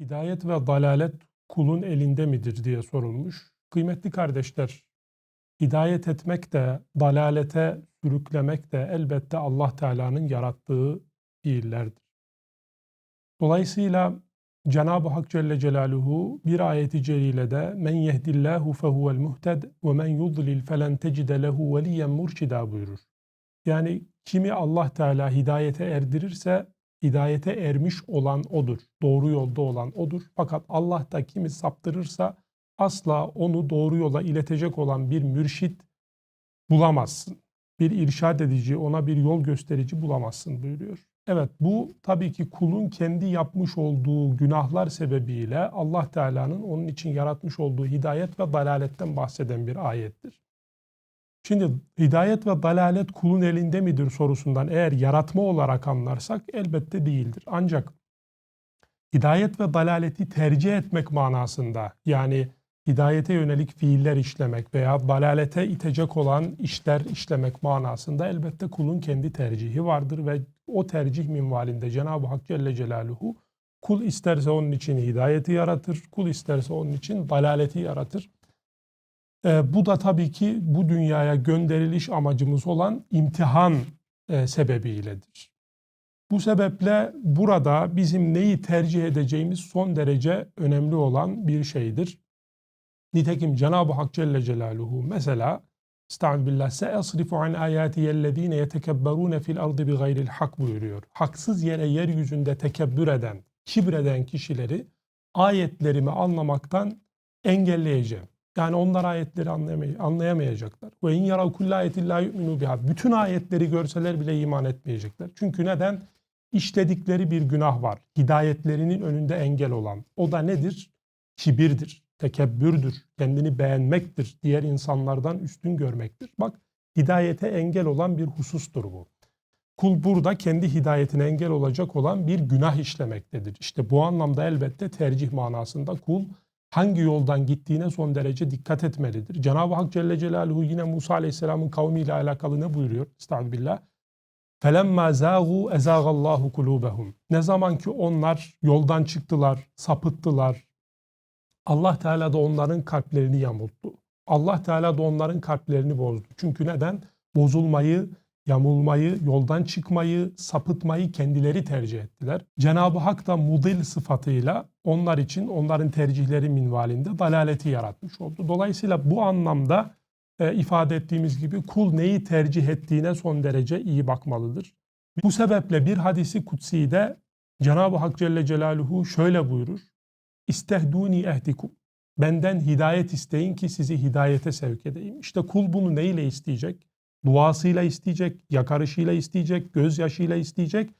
Hidayet ve dalalet kulun elinde midir diye sorulmuş. Kıymetli kardeşler, hidayet etmek de, dalalete sürüklemek de elbette Allah Teala'nın yarattığı fiillerdir. Dolayısıyla Cenab-ı Hak Celle Celaluhu bir ayeti celilede men yehdillahu fehuvel muhted ve men yudlil felen tecide lehu veliyen murşida buyurur. Yani kimi Allah Teala hidayete erdirirse hidayete ermiş olan odur. Doğru yolda olan odur. Fakat Allah da kimi saptırırsa asla onu doğru yola iletecek olan bir mürşit bulamazsın. Bir irşad edici, ona bir yol gösterici bulamazsın buyuruyor. Evet bu tabii ki kulun kendi yapmış olduğu günahlar sebebiyle Allah Teala'nın onun için yaratmış olduğu hidayet ve dalaletten bahseden bir ayettir. Şimdi hidayet ve dalalet kulun elinde midir sorusundan eğer yaratma olarak anlarsak elbette değildir. Ancak hidayet ve dalaleti tercih etmek manasında yani hidayete yönelik fiiller işlemek veya dalalete itecek olan işler işlemek manasında elbette kulun kendi tercihi vardır ve o tercih minvalinde Cenab-ı Hak Celle Celaluhu kul isterse onun için hidayeti yaratır, kul isterse onun için dalaleti yaratır. E, bu da tabii ki bu dünyaya gönderiliş amacımız olan imtihan e, sebebiyledir. Bu sebeple burada bizim neyi tercih edeceğimiz son derece önemli olan bir şeydir. Nitekim Cenab-ı Hak Celle Celaluhu mesela Estağfirullah billah se'asrifu an ayatiyellezine yetekebberune fil ardı bi gayril hak buyuruyor. Haksız yere yeryüzünde tekebbür eden, kibreden kişileri ayetlerimi anlamaktan engelleyeceğim. Yani onlar ayetleri anlayamay anlayamayacaklar. Ve in yarav kulla ayetin la yu'minu biha. Bütün ayetleri görseler bile iman etmeyecekler. Çünkü neden? İşledikleri bir günah var. Hidayetlerinin önünde engel olan. O da nedir? Kibirdir, tekebbürdür, kendini beğenmektir, diğer insanlardan üstün görmektir. Bak hidayete engel olan bir husustur bu. Kul burada kendi hidayetine engel olacak olan bir günah işlemektedir. İşte bu anlamda elbette tercih manasında kul hangi yoldan gittiğine son derece dikkat etmelidir. Cenab-ı Hak Celle Celaluhu yine Musa Aleyhisselam'ın kavmiyle alakalı ne buyuruyor? Estağfirullah. فَلَمَّا زَاغُوا اَزَاغَ اللّٰهُ قُلُوبَهُمْ Ne zaman ki onlar yoldan çıktılar, sapıttılar, Allah Teala da onların kalplerini yamulttu. Allah Teala da onların kalplerini bozdu. Çünkü neden? Bozulmayı, yamulmayı, yoldan çıkmayı, sapıtmayı kendileri tercih ettiler. Cenab-ı Hak da mudil sıfatıyla onlar için onların tercihleri minvalinde dalaleti yaratmış oldu. Dolayısıyla bu anlamda e, ifade ettiğimiz gibi kul neyi tercih ettiğine son derece iyi bakmalıdır. Bu sebeple bir hadisi kutsi'de Cenab-ı Hak Celle Celaluhu şöyle buyurur. İstehduni ehdikum. Benden hidayet isteyin ki sizi hidayete sevk edeyim. İşte kul bunu neyle isteyecek? Duasıyla isteyecek, yakarışıyla isteyecek, gözyaşıyla isteyecek.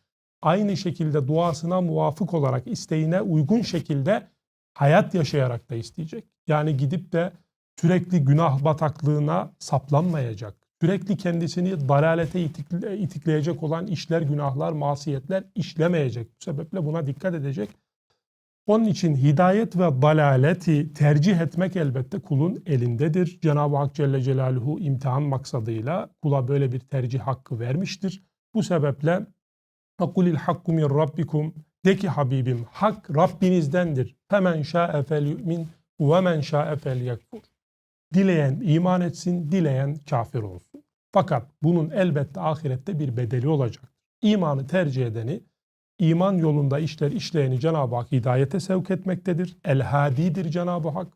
Aynı şekilde duasına muvafık olarak isteğine uygun şekilde hayat yaşayarak da isteyecek. Yani gidip de sürekli günah bataklığına saplanmayacak. Sürekli kendisini dalalete itikle, itikleyecek olan işler, günahlar, masiyetler işlemeyecek. Bu sebeple buna dikkat edecek. Onun için hidayet ve dalaleti tercih etmek elbette kulun elindedir. Cenab-ı Hak Celle Celaluhu imtihan maksadıyla kula böyle bir tercih hakkı vermiştir. Bu sebeple "Kulil hakku min rabbikum" de ki Habibim hak Rabbinizdendir. "Femen şa'e fel yu'min ve men şa'e fel. Dileyen iman etsin, dileyen kafir olsun. Fakat bunun elbette ahirette bir bedeli olacak. İmanı tercih edeni iman yolunda işler işleyeni Cenab-ı Hak hidayete sevk etmektedir. El-Hadidir Cenab-ı Hak.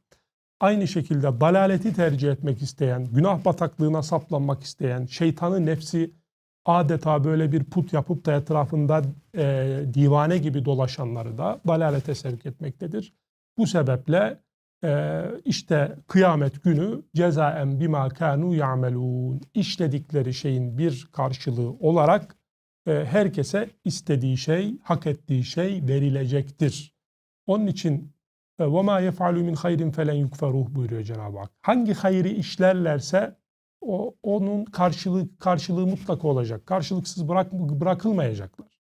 Aynı şekilde dalaleti tercih etmek isteyen, günah bataklığına saplanmak isteyen, şeytanı nefsi adeta böyle bir put yapıp da etrafında e, divane gibi dolaşanları da dalalete sevk etmektedir. Bu sebeple e, işte kıyamet günü cezaen bima kanu ya'melun işledikleri şeyin bir karşılığı olarak herkese istediği şey, hak ettiği şey verilecektir. Onun için وَمَا يَفْعَلُوا مِنْ خَيْرٍ فَلَنْ يُكْفَرُوهُ buyuruyor Cenab-ı Hak. Hangi hayri işlerlerse o, onun karşılığı, karşılığı mutlaka olacak. Karşılıksız bırak, bırakılmayacaklar.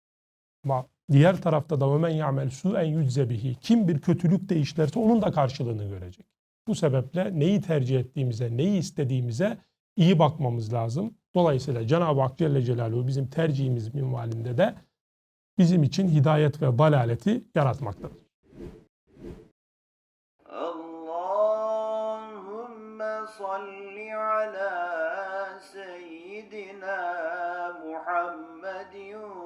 Ama diğer tarafta da وَمَنْ يَعْمَلْ سُوءًا يُجْزَ bihi. Kim bir kötülük de işlerse onun da karşılığını görecek. Bu sebeple neyi tercih ettiğimize, neyi istediğimize iyi bakmamız lazım. Dolayısıyla Cenab-ı Hak Celle Celaluhu bizim tercihimiz minvalinde de bizim için hidayet ve dalaleti yaratmaktadır. Allahümme salli ala seyyidina Muhammedin